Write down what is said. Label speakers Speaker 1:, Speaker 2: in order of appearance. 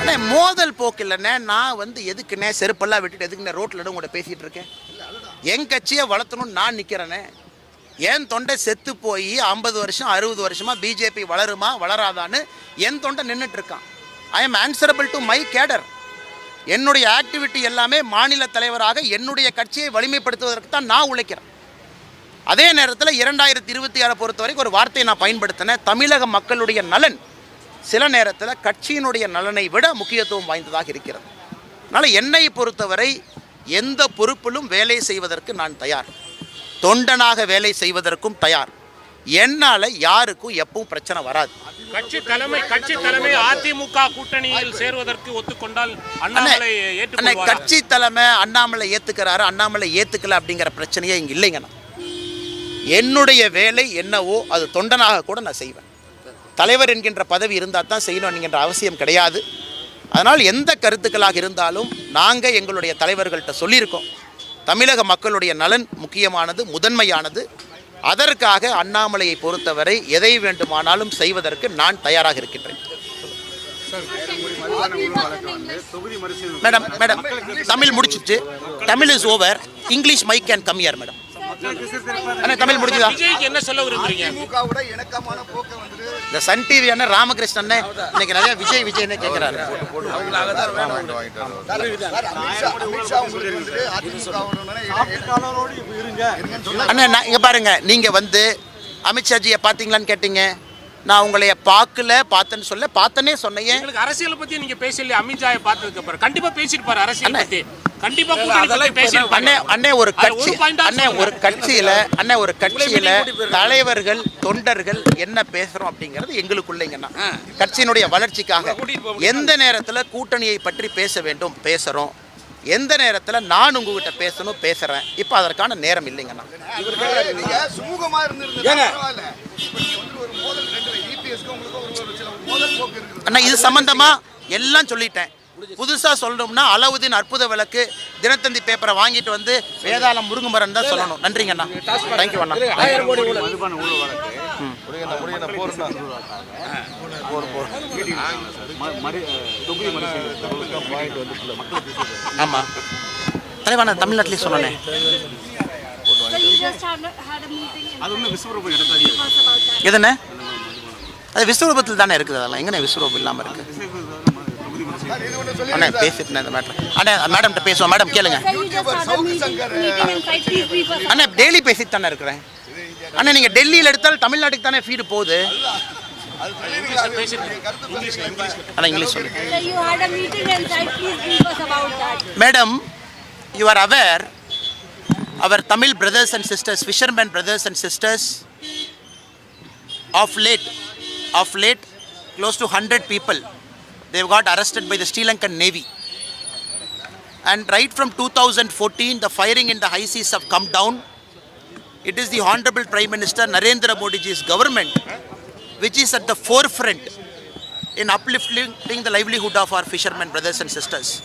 Speaker 1: அண்ணே மோதல் போக்கு இல்லைண்ணே. நான் வந்து எதுக்குண்ணே செருப்பெல்லாம் விட்டுட்டு எதுக்குண்ணே ரோட்டில் உங்கள்கிட்ட பேசிகிட்டு இருக்கேன்? என் கட்சியை வளர்த்தணும்னு நான் நிற்கிறேனே என் தொண்டை செத்து போய் ஐம்பது வருஷம் அறுபது வருஷமாக பிஜேபி வளருமா வளராதான்னு என் தொண்டை நின்றுட்டுருக்கான் I am answerable to my cadre என்னுடைய ஆக்டிவிட்டி எல்லாமே மாநில தலைவராக என்னுடைய கட்சியை வலிமைப்படுத்துவதற்கு தான் நான் உழைக்கிறேன். அதே நேரத்தில் இரண்டாயிரத்தி இருபத்தி ஆறை பொறுத்த வரைக்கும் ஒரு வார்த்தையை நான் பயன்படுத்தினேன். தமிழக மக்களுடைய நலன். சில நேரத்தில் கட்சியினுடைய நலனை விட முக்கியத்துவம் வாய்ந்ததாக இருக்கிறது. அதனால் என்னை பொறுத்தவரை எந்த பொறுப்பிலும் வேலை செய்வதற்கு நான் தயார். தொண்டனாக வேலை செய்வதற்கும் தயார். என்னால் யாருக்கும் எப்பவும் பிரச்சனை வராது.
Speaker 2: கட்சி தலைமை கட்சி தலைமை அதிமுக கூட்டணியில் சேருவதற்கு ஒத்துக்கொண்டால்
Speaker 1: அண்ணே
Speaker 2: அண்ணாமலை
Speaker 1: கட்சி தலைமை அண்ணாமலை ஏத்துக்கிறாரு அண்ணாமலை ஏத்துக்கல அப்படிங்கிற பிரச்சனையே இங்க இல்லைங்கண்ணா. என்னுடைய வேலை என்னவோ அது தொண்டனாக கூட நான் செய்வேன். தலைவர் என்கின்ற பதவி இருந்தால் தான் செய்யணும் என்கின்ற அவசியம் கிடையாது. அதனால் எந்த கருத்துக்களாக இருந்தாலும் நாங்கள் எங்களுடைய தலைவர்கள்ட்ட சொல்லியிருக்கோம். தமிழக மக்களுடைய நலன் முக்கியமானது முதன்மையானது. அதற்காக அண்ணாமலையை பொறுத்தவரை எதை வேண்டுமானாலும் செய்வதற்கு நான் தயாராக இருக்கின்றேன். மேடம் மேடம் தமிழ் முடிச்சுட்டு Tamil is over. English mike can come here madam? அண்ணா தமிழ் முடிஞ்சுதா
Speaker 2: விஜய்க்கு என்ன சொல்ல விரும்புறீங்க
Speaker 3: திமுகவோட இணக்கமான போக்கை வந்து
Speaker 1: இந்த சன் டிவி அண்ணன் ராமகிருஷ்ணன் இன்னைக்கு நிறைய விஜய் விஜய்னே கேட்கிறாரு அண்ணா நான் இங்க பாருங்க நீங்க வந்து அமித்ஷாஜியை பாத்தீங்களான்னு கேட்டீங்க நான் உங்களைய பார்க்கல பார்த்தேன்னு சொல்ல பார்த்தனே சொன்னேன்.
Speaker 2: எங்களுக்கு அரசியலை பத்தி நீங்க பேசல அமித்ஷாயை பார்த்ததுக்கு அப்புறம். கண்டிப்பா பேசிருப்பாரு அரசியல். பத்தி. கண்டிப்பா
Speaker 1: அண்ணே அண்ணே ஒரு கட்சி அண்ணே. ஒரு கட்சியில அண்ணே ஒரு கட்சியில தலைவர்கள் தொண்டர்கள் என்ன பேசுறோம் அப்படிங்கிறது எங்களுக்குள்ளேங்கண்ணா கட்சியினுடைய வளர்ச்சிக்காக எந்த நேரத்துல கூட்டணியை பற்றி பேச வேண்டும் பேசுறோம்? எந்த நேரத்துல நான் உங்ககிட்ட பேசணும் பேசுறேன்? இப்போ அதற்கான நேரம் இல்லைங்கண்ணா அண்ணா இது சம்பந்தமா எல்லாம் சொல்லிட்டேன். புதுசா சொல்லணும்னா அலாவுதீன் அற்புத விளக்கு தினத்தந்தி பேப்பரை வாங்கிட்டு வந்து வேதாளம் முருங்குமரன் தான் சொல்லணும். நன்றிங்க அண்ணா. தேங்க்யூ அண்ணா. ஆமா. தலைவா நான் தமிழ்நாட்டிலே சொன்னேன். எதுண்ணே அது விஸ்வரூபத்தில் தானே இருக்குது அதெல்லாம். எங்கே விஸ்வரூபம் இல்லாமல் இருக்கு? அண்ணா பேசிட்டு இந்த மேட்ரு அண்ணா மேடம்கிட்ட பேசுவோம். மேடம் கேளுங்க. அண்ணா டெய்லி பேசிட்டு தானே இருக்கிறேன். அண்ணா நீங்கள் டெல்லியில் எடுத்தால் தமிழ்நாட்டுக்கு தானே ஃபீடு போகுது? அண்ணா இங்கிலீஷ் சொல்லுங்க.
Speaker 4: So our Tamil brothers and sisters Please brothers and sisters that.
Speaker 1: Late of late, close to 100 people, they've got arrested by the Sri Lankan Navy. And right from 2014, the firing in the high seas have come down. It is the Honorable Prime Minister Narendra Modi's government which is at the forefront in uplifting the livelihood of our fishermen brothers and sisters.